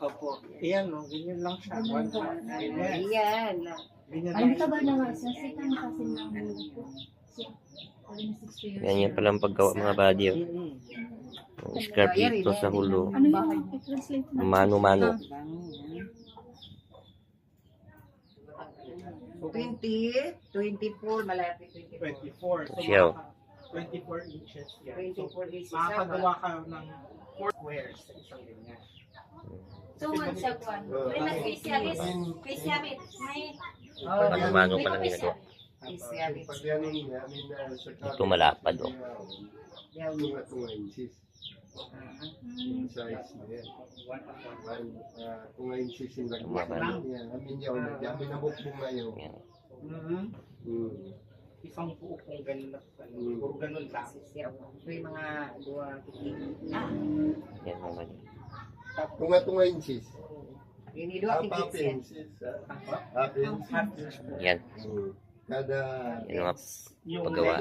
Opo. Iyan, no? Ganyan lang siya. One half. Ganyan. Ayan. Ganyan Ano lang. ka ba na nga siya? Sikan kasi ng ulo ko. Siya. Sabi na 60 years. Yan yan palang paggawa mga buddy. Oh. Yung Scrap dito sa hulo. Ano yung? Mano-mano. 20, 24, malapit 24. 24. So, Siyaw. maka- 24 inches yan. 24 inches. So, makakagawa ka ng 4 squares sa isang ganyan. One siya kwan. May na specialist. Specialist. May Oh, Mano-mano pa lang ginagawa. Specialist. Pag na Ito malapad, oh. Inches. Yung size na yan. One, ah, tunga inches yung lagyan. Tumaban. Yan, amin na. Amin na bukbong na yun. Yan. Mhm. Hmm. Isang buo kung ganun lang. ano, Mm. Puro ganun lang. Ito yung mga dua titik. Buddy. Tunga tunga inches. Ini dua Half siya. inches. ah. Half inch. Half inch po. Yan. Kada Yan mga Yung paggawa.